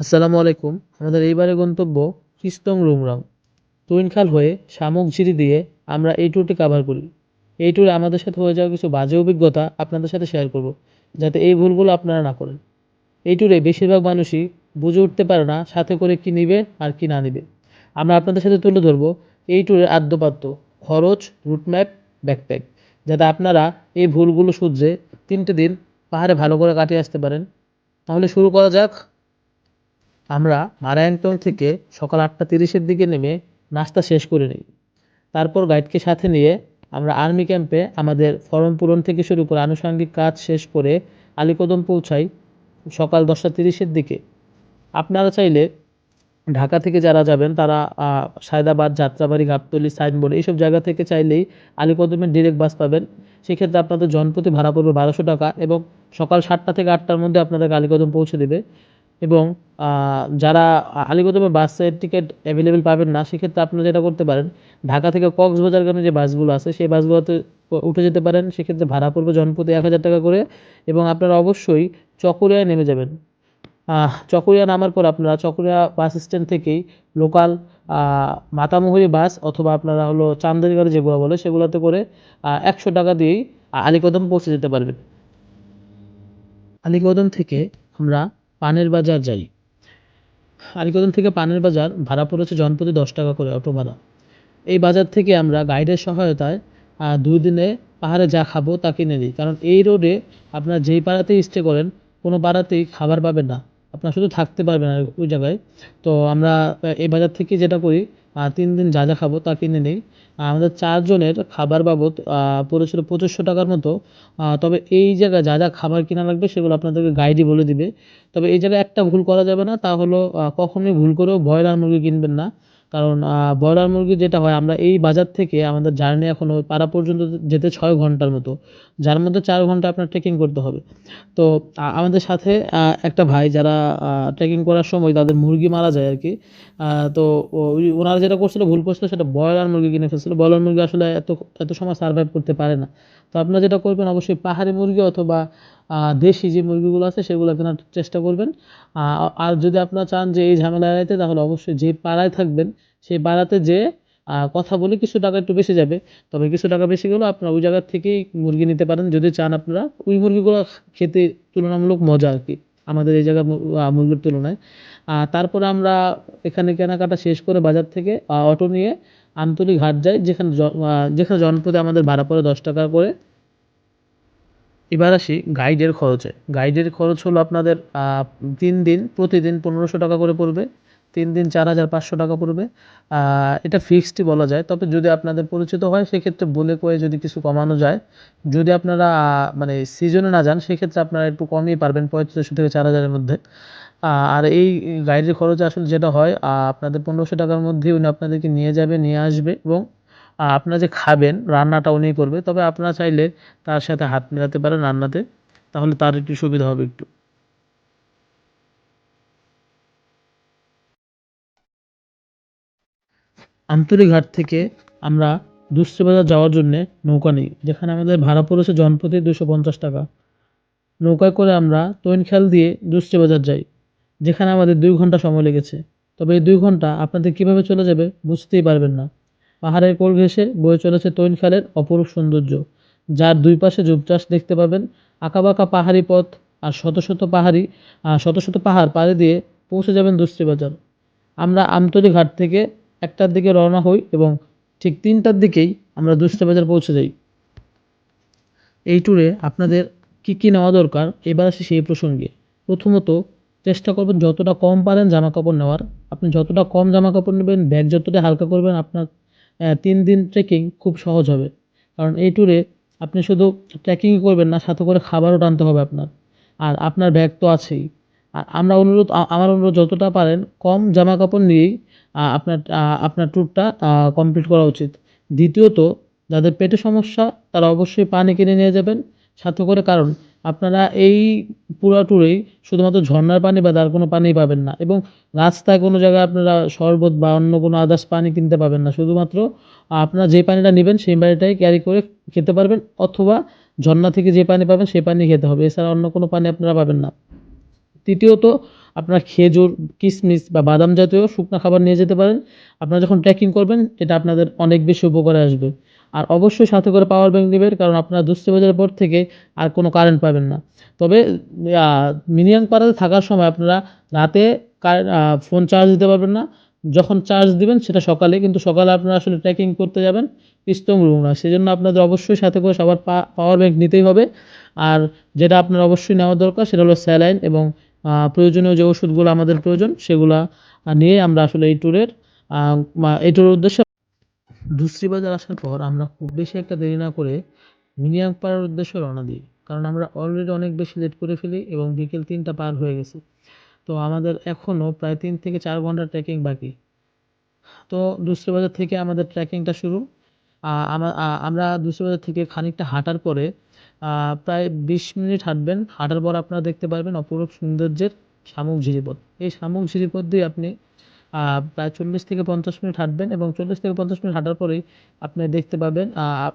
আসসালামু আলাইকুম। আমাদের এইবারের গন্তব্য চিস্তং রুমরাং তুইনখাল হয়ে শামুক শামুকঝিরি দিয়ে আমরা এই ট্যুরটি কাভার করি। এই ট্যুরে আমাদের সাথে হয়ে যাওয়া কিছু বাজে অভিজ্ঞতা আপনাদের সাথে শেয়ার করব, যাতে এই ভুলগুলো আপনারা না করেন। এই ট্যুরে বেশিরভাগ মানুষই বুঝে উঠতে পারে না সাথে করে কি নিবে আর কি না নিবে। আমরা আপনাদের সাথে তুলে ধরবো এই ট্যুরের আদ্যপাত্য খরচ রুটম্যাপ ব্যাকপ্যাক যাতে আপনারা এই ভুলগুলো শুধরে তিনটে দিন পাহাড়ে ভালো করে কাটিয়ে আসতে পারেন। তাহলে শুরু করা যাক। আমরা নারায়ণটং থেকে সকাল আটটা তিরিশের দিকে নেমে নাস্তা শেষ করে নিই। তারপর গাইডকে সাথে নিয়ে আমরা আর্মি ক্যাম্পে আমাদের ফর্ম পূরণ থেকে শুরু করে আনুষঙ্গিক কাজ শেষ করে আলীকদম পৌঁছাই সকাল দশটা তিরিশের দিকে। আপনারা চাইলে ঢাকা থেকে যারা যাবেন তারা সায়দাবাদ, যাত্রাবাড়ি, গাবতলী, সাইনবোর্ড এইসব জায়গা থেকে চাইলেই আলীকদমের ডিরেক্ট বাস পাবেন। সেক্ষেত্রে আপনাদের জনপ্রতি ভাড়া পড়বে বারোশো টাকা এবং সকাল সাতটা থেকে আটটার মধ্যে আপনাদেরকে আলীকদম পৌঁছে দেবে। এবং যারা আলীকদমে বাসের টিকিট অ্যাভেলেবেল পাবেন না, সেক্ষেত্রে আপনারা যেটা করতে পারেন, ঢাকা থেকে কক্সবাজারগামী যে বাসগুলো আছে, সেই বাসগুলোতে উঠে যেতে পারেন। সেক্ষেত্রে ভাড়া পড়বে জনপ্রতি এক হাজার টাকা করে এবং আপনারা অবশ্যই চকরিয়ায় নেমে যাবেন। চকরিয়া নামার পর আপনারা চকরিয়া বাস স্ট্যান্ড থেকেই লোকাল মাতামুহুরি বাস অথবা আপনারা হলো চান্দের গাড়ি যেগুলো বলে, সেগুলোতে করে একশো টাকা দিয়েই আলীকদম পৌঁছে যেতে পারবেন। আলীকদম থেকে আমরা পানের বাজার যাই। আলীকদম থেকে পানের বাজার ভাড়া পড়েছে জনপ্রতি দশ টাকা করে অটো ভাড়া এই বাজার থেকে আমরা গাইডের সহায়তায় দুই দিনে পাহাড়ে যা খাব তা কিনে নিই। কারণ এই রোডে আপনার যেই পাড়াতেই স্টে করেন, কোনো পাড়াতেই খাবার পাবেন না। আপনারা শুধু থাকতে পারবেন আর ওই জায়গায়। তো আমরা এই বাজার থেকে যেটা করি তিন দিন যা যা খাব তা কিনে নিই। আমাদের চারজনের খাবার বাবদ পড়েছিল পঁচিশশো টাকার মতো। তবে এই জায়গায় যা যা খাবার কেনা লাগবে সেগুলো আপনাদেরকে গাইডই বলে দিবে। তবে এই জায়গায় একটা ভুল করা যাবে না, তা হলো কখনোই ভুল করেও ব্রয়লার মুরগি কিনবেন না। কারণ ব্রয়লার মুরগি যেটা হয়, আমরা এই বাজার থেকে আমাদের জার্নি এখন ওই পাড়া পর্যন্ত যেতে ছয় ঘণ্টার মতো। যার মধ্যে চার ঘণ্টা আপনার ট্রেকিং করতে হবে। তো আমাদের সাথে একটা ভাই যারা ট্রেকিং করার সময় তাদের মুরগি মারা যায় আর কি তো ওই- ওনারা যেটা করছিল, ভুল করছিল, সেটা ব্রয়লার মুরগি কিনে ফেলছিল। ব্রয়লার মুরগি আসলে এত এত সময় সার্ভাইভ করতে পারে না। তো আপনারা যেটা করবেন অবশ্যই পাহাড়ি মুরগি অথবা দেশি যে মুরগিগুলো আছে সেগুলো কেনার চেষ্টা করবেন। আর যদি আপনারা চান যে এই ঝামেলা এড়াইতে তাহলে অবশ্যই যে পাড়ায় থাকবেন সেই পাড়াতে যে কথা বলে কিছু টাকা একটু বেশি যাবে। তবে কিছু টাকা বেশি গেলেও আপনারা ওই জায়গার থেকেই মুরগি নিতে পারেন। যদি চান আপনারা ওই মুরগিগুলো খেতে তুলনামূলক মজা আর কি আমাদের এই আহ, মুরগির তুলনায়। তারপরে আমরা এখানে কেনাকাটা শেষ করে বাজার থেকে অটো নিয়ে আমতলী ঘাট যাই যেখানে যেখানে জনপদে আমাদের ভাড়া পড়ে দশ টাকা করে। এবার আসি গাইডের খরচে। গাইডের খরচ হলো আপনাদের তিন দিন, প্রতিদিন পনেরোশো টাকা করে পড়বে। তিন দিন চার হাজার পাঁচশো টাকা পড়বে। এটা ফিক্সডই বলা যায়। তবে যদি আপনাদের পরিচিত হয়, সেক্ষেত্রে বলে কয়ে যদি কিছু কমানো যায়, যদি আপনারা মানে সিজনে না যান, সেক্ষেত্রে আপনারা একটু কমই পারবেন, পঁয়ত্রিশশো থেকে চার হাজারের মধ্যে। আর এই গাইডের খরচ আসলে যেটা হয় আপনাদের পনেরোশো টাকার মধ্যে উনি আপনাদেরকে নিয়ে যাবে, নিয়ে আসবে এবং আপনারা যে খাবেন, রান্নাটা উনিই করবে। তবে আপনারা চাইলে তার সাথে হাত মেলাতে পারেন রান্নাতে। তাহলে তার একটু সুবিধা হবে একটু। আমতলী ঘাট থেকে আমরা দুশ্রী বাজার যাওয়ার জন্য নৌকা নিই, যেখানে আমাদের ভাড়া পড়েছে জনপ্রতি দুশো পঞ্চাশ টাকা। নৌকায় করে আমরা তৈনখাল দিয়ে দুশ্রী বাজার যাই, যেখানে আমাদের দুই ঘণ্টা সময় লেগেছে। তবে এই দুই ঘণ্টা আপনাদের কীভাবে চলে যাবে বুঝতেই পারবেন না। পাহাড়ের কোল ঘেঁষে বয়ে চলেছে তৈনখালের অপরূপ সৌন্দর্য, যার দুই পাশে ঝোপচাষ দেখতে পাবেন আঁকাবাঁকা পাহাড়ি পথ আর শত শত পাহাড়ি শত শত পাহাড় পাড়ি দিয়ে পৌঁছে যাবেন দুশ্রী বাজার আমরা আমতলী ঘাট থেকে একটার দিকে রওনা হই এবং ঠিক তিনটার দিকেই আমরা বাজার পৌঁছে যাই। এই ট্যুরে আপনাদের কী কী নেওয়া দরকার? এবার আসি সেই প্রসঙ্গে। প্রথমত, চেষ্টা করবেন যতটা কম পারেন জামা কাপড় নেওয়ার। আপনি যতটা কম জামা কাপড় নেবেন, ব্যাগ যতটা হালকা করবেন, আপনার তিন দিন ট্রেকিং খুব সহজ হবে। কারণ এই ট্যুরে আপনি শুধু ট্রেকিংই করবেন না, সাথে করে খাবারও টানতে হবে আপনার। আর আপনার ব্যাগ তো আছেই। আর আমরা অনুরোধ আমার অনুরোধ, যতটা পারেন কম জামা কাপড় নিয়েই আপনার আপনার ট্যুরটা কমপ্লিট করা উচিত। দ্বিতীয়ত, যাদের পেটে সমস্যা, তারা অবশ্যই পানি কিনে নিয়ে যাবেন। সাথে করে কারণ, আপনারা এই পুরো ট্যুরেই শুধুমাত্র ঝর্নার পানি বা তার কোনো পানি পাবেন না এবং রাস্তায় কোনো জায়গায় আপনারা শরবত বা অন্য কোনো আদার্স পানি কিনতে পাবেন না। শুধুমাত্র আপনারা যে পানিটা নেবেন, সেই পানিটাই ক্যারি করে খেতে পারবেন অথবা ঝর্ণা থেকে যে পানি পাবেন, সেই পানি খেতে হবে। এছাড়া অন্য কোনো পানি আপনারা পাবেন না। তৃতীয়ত আপনারা খেজুর কিশমিশ বা বাদাম জাতীয় শুকনো খাবার নিয়ে যেতে পারেন। আপনারা যখন ট্রেকিং করবেন, এটা আপনাদের অনেক বেশি উপকারে আসবে। আর অবশ্যই সাথে করে পাওয়ার ব্যাংক নেবেন, কারণ আপনারা দুস্তি বাজারের পর থেকে আর কোনো কারেন্ট পাবেন না। তবে মিনিয়াং পাড়াতে থাকার সময় আপনারা রাতে ফোন চার্জ দিতে পারবেন না। যখন চার্জ দিবেন, সেটা সকালে, কিন্তু সকালে আপনারা আসলে ট্রেকিং করতে যাবেন পিস্তং রুমনা সেজন্য আপনাদের অবশ্যই সাথে করে সবার পাওয়ার ব্যাংক নিতেই হবে। আর যেটা আপনার অবশ্যই নেওয়া দরকার, সেটা হলো স্যালাইন এবং প্রয়োজনীয় যে ওষুধগুলো আমাদের প্রয়োজন, সেগুলা নিয়ে আমরা আসলে এই ট্যুরের এই ট্যুরের উদ্দেশ্যে ধুসরি বাজার আসার পর আমরা খুব বেশি একটা দেরি না করে মিনিয়াং পাড়ার উদ্দেশ্যে রওনা দিই। কারণ আমরা অলরেডি অনেক বেশি লেট করে ফেলি এবং বিকেল তিনটা পার হয়ে গেছে। তো আমাদের এখনও প্রায় তিন থেকে চার ঘণ্টা ট্রেকিং বাকি। তো দুসরি বাজার থেকে আমাদের ট্রেকিংটা শুরু। আমরা দুসরি বাজার থেকে খানিকটা হাঁটার পরে প্রায় বিশ মিনিট হাঁটবেন। হাঁটার পর আপনারা দেখতে পারবেন অপরূপ সৌন্দর্যের শামুক ঝিরিপথ। এই শামুক ঝিরিপথ দিয়ে আপনি প্রায় চল্লিশ থেকে পঞ্চাশ মিনিট হাঁটবেন এবং চল্লিশ থেকে পঞ্চাশ মিনিট হাঁটার পরেই আপনি দেখতে পাবেন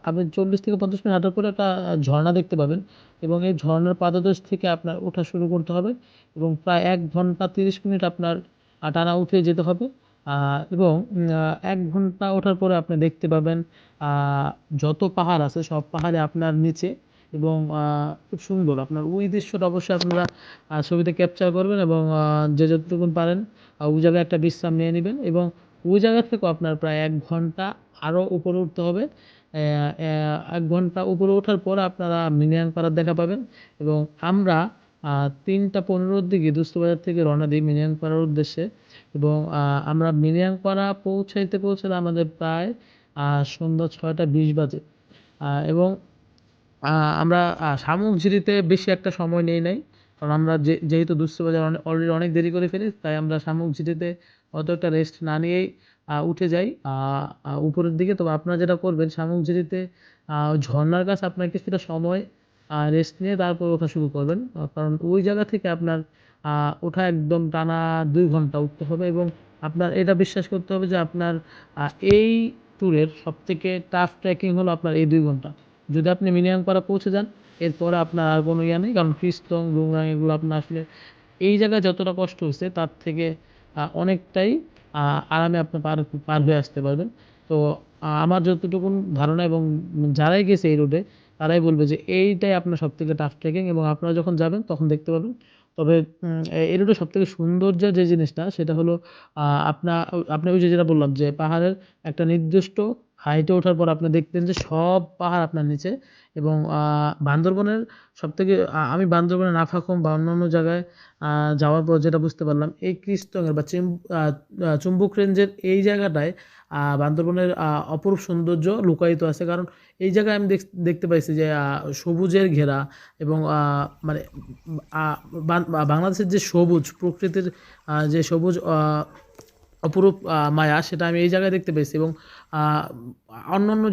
আপনি চল্লিশ থেকে পঞ্চাশ মিনিট হাঁটার পরে একটা ঝর্ণা দেখতে পাবেন এবং এই ঝর্ণার পাদদেশ থেকে আপনার ওঠা শুরু করতে হবে এবং প্রায় এক ঘণ্টা তিরিশ মিনিট আপনার টানা উঠে যেতে হবে। এবং এক ঘণ্টা ওঠার পরে আপনি দেখতে পাবেন যত পাহাড় আছে সব পাহাড়ে আপনার নিচে এবং খুব সুন্দর। আপনার ওই দৃশ্যটা অবশ্যই আপনারা ছবিতে ক্যাপচার করবেন এবং যে যতটুকুন পারেন ওই জায়গায় একটা বিশ্রাম নিয়ে নেবেন এবং ওই জায়গা থেকেও আপনার প্রায় এক ঘণ্টা আরও উপরে উঠতে হবে। এক ঘণ্টা উপরে ওঠার পর আপনারা মিনিয়াং পাড়ার দেখা পাবেন এবং আমরা তিনটা পনেরোর দিকে দুস্তবাজার থেকে রওনা দিই মিনিয়াং পাড়ার উদ্দেশ্যে এবং আমরা মিনিয়াং পাড়া পৌঁছাইতে পৌঁছাতে আমাদের প্রায় সন্ধ্যা ছয়টা বিশ বাজে। এবং আমরা শামুকঝিরিতে বেশি একটা সময় নেই নাই। কারণ আমরা যে, যেহেতু দুস্তবাজার অলরেডি অনেক দেরি করে ফেলি, তাই আমরা শামুকঝিরিতে অত একটা রেস্ট না নিয়েই উঠে যাই। উপরের দিকে। তবে আপনারা যেটা করবেন শামুকঝিরিতে ঝর্নার কাছে আপনার কিছুটা সময় রেস্ট নিয়ে তারপর ওঠা শুরু করবেন। কারণ ওই জায়গা থেকে আপনার ওঠা একদম টানা দুই ঘণ্টা উঠতে হবে এবং আপনার এটা বিশ্বাস করতে হবে যে আপনার এই ট্যুরের সবথেকে টাফ ট্রেকিং হলো আপনার এই দুই ঘণ্টা। যদি আপনি মিনিয়াংপাড়া পৌঁছে যান, এরপরে আপনার আর কোনো ইয়ে নেই, কারণ ফিস্তং রুমরাং এগুলো আপনার আসলে এই জায়গায় যতটা কষ্ট হচ্ছে, তার থেকে অনেকটাই আরামে আপনি পার পার হয়ে আসতে পারবেন। তো আমার যতটুকুন ধারণা এবং যারাই গেছে এই রুটে তারাই বলবে যে এইটাই আপনার সবথেকে টাফ ট্রেকিং এবং আপনারা যখন যাবেন, তখন দেখতে পাবেন। তবে এই রুটের সবথেকে সৌন্দর্য যে জিনিসটা, সেটা হলো আপনার, আপনি ওই যে যেটা বললাম যে পাহাড়ের একটা নির্দিষ্ট হাইটে ওঠার পর আপনি দেখতেন যে সব পাহাড় আপনার নিচে এবং বান্দরবনের সবথেকে আমি বান্দরবনের নাফাখুম বা অন্যান্য জায়গায় যাওয়ার পর যেটা বুঝতে পারলাম, এই ক্রিস্টনের বা চুম্বুক রেঞ্জের এই জায়গাটায় বান্দরবনের অপরূপ সৌন্দর্য লুকায়িত আছে। কারণ এই জায়গায় আমি দেখতে পাইছি যে সবুজের ঘেরা এবং মানে বাংলাদেশের যে সবুজ প্রকৃতির যে সবুজ অপরূপ মায়া, সেটা আমি এই জায়গায় দেখতে পেয়েছি এবং অন্যান্য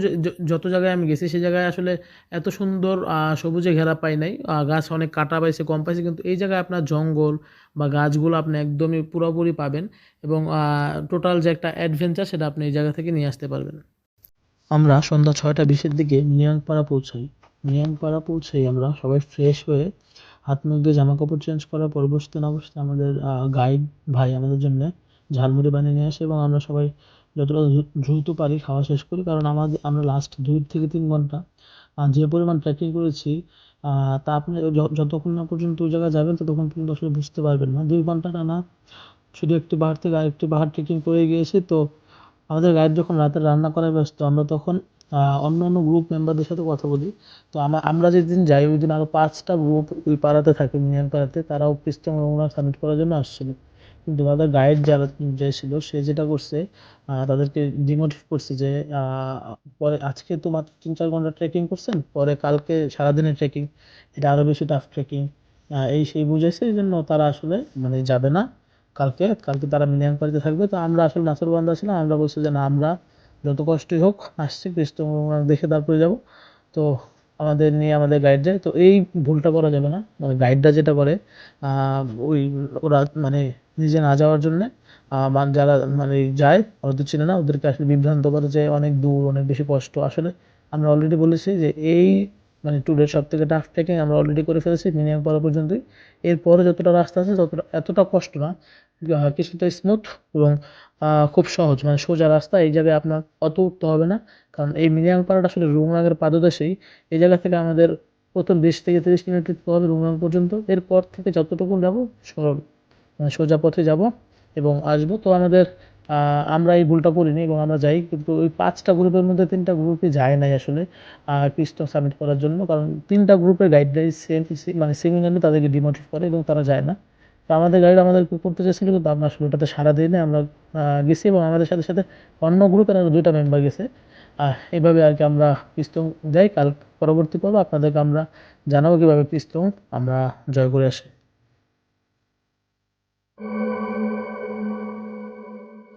যত জায়গায় আমি গেছি সেই জায়গায় আসলে এত সুন্দর সবুজে ঘেরা পাই নাই। গাছ অনেক কাটা পাইছে, কম পাইছে, কিন্তু এই জায়গায় আপনার জঙ্গল বা গাছগুলো আপনি একদমই পুরোপুরি পাবেন এবং টোটাল যে একটা অ্যাডভেঞ্চার সেটা আপনি এই জায়গা থেকে নিয়ে আসতে পারবেন। আমরা সন্ধ্যা ছয়টা বিশের দিকে মিয়াংপাড়া পৌঁছাই। মিয়াংপাড়া পৌঁছেই আমরা সবাই ফ্রেশ হয়ে হাত মুখ দিয়ে জামা কাপড় চেঞ্জ করার পর বসতে না বসতে আমাদের গাইড ভাই আমাদের জন্যে ঝালমুড়ি বানিয়ে নিয়ে আসে এবং আমরা সবাই যতটা দ্রুত পারি খাওয়া শেষ করি। কারণ আমাদের, আমরা লাস্ট দুই থেকে তিন ঘণ্টা যে পরিমাণ ট্রেকিং করেছি তা আপনি যতক্ষণ না পর্যন্ত ওই জায়গায় যাবেন, ততক্ষণ পর্যন্ত আসলে বুঝতে পারবেন না। দুই ঘণ্টা টানা শুধু একটি পাহাড় থেকে আরেকটি পাহাড় ট্রেকিং করে গিয়েছি। তো আমাদের গাইড যখন রাতে রান্না করায় ব্যস্ত, আমরা তখন অন্য অন্য গ্রুপ মেম্বারদের সাথে কথা বলি। তো আমরা যেদিন যাই, ওই দিন আরও পাঁচটা গ্রুপ ওই পাড়াতে থাকে মিয়ান পাড়াতে তারাও পিস্তম রমনা সাবমিট করার জন্য আসছিল। কিন্তু তাদের গাইড যারা যে ছিল, সে যেটা করছে তাদেরকে ডিমোটিভ করছে যে পরে আজকে তো মাত্র তিন চার ঘণ্টা ট্রেকিং করছেন, পরে কালকে সারাদিনের ট্রেকিং এটা আরও বেশি টাফ ট্রেকিং এই সেই বুঝেছে এই জন্য তারা আসলে মানে যাবে না কালকে কালকে তারা মিনিয়াংপাড়িতে থাকবে। তো আমরা আসলে নাসরবান্ধা ছিলাম, আমরা বলছি যে না, আমরা যত কষ্টই হোক, আসছি কৃষ্ণ দেখে তারপরে যাব। তো আমাদের নিয়ে আমাদের গাইড যায়, তো এই ভুলটা করা যাবে না। মানে গাইডরা যেটা করে ওই ওরা মানে নিজে না যাওয়ার জন্যে যারা মানে যায়, ওরা তো চিনে না, ওদেরকে আসলে বিভ্রান্ত করে যে অনেক দূর, অনেক বেশি কষ্ট। আসলে আমরা অলরেডি বলেছি যে এই মানে ট্যুরের সব থেকে টাফ ট্রেকিং আমরা অলরেডি করে ফেলেছি মিনিমাম পড়া পর্যন্তই। এরপরে যতটা রাস্তা আছে, ততটা, এতটা কষ্ট না। কিছুটা স্মুথ এবং খুব সহজ। মানে সোজা রাস্তা, এই জায়গায় আপনার অত উঠতে হবে না। কারণ এই মিনিমাম পাড়াটা আসলে রুমরাঙের পাদদেশেই। এই জায়গা থেকে আমাদের প্রথম বিশ থেকে তিরিশ উঠতে হবে রুমরাং পর্যন্ত। এরপর থেকে যতটুকু যাব, সরল। মানে সোজা পথে যাব এবং আসব। তো আমাদের আমরা এই ভুলটা করিনি এবং আমরা যাই, কিন্তু ওই পাঁচটা গ্রুপের মধ্যে তিনটা গ্রুপই যায় নাই আসলে পিস্টন সাবমিট করার জন্য। কারণ তিনটা গ্রুপের গাইডলাইন সেম মানে সিমিলারলি তাদেরকে ডিমোটিভ করে এবং তারা যায় না। তো আমাদের গাইড আমাদের করতে চেয়েছিল, কিন্তু আমরা শুরুটাতে সারা দিই না আমরা গেছি এবং আমাদের সাথে সাথে অন্য গ্রুপের আরও দুইটা মেম্বার গেছে। এইভাবে আর কি আমরা পিস্তং যাই, কাল পরবর্তী পর্ব আপনাদেরকে আমরা জানাব কীভাবে পিস্তং আমরা জয় করে আসি।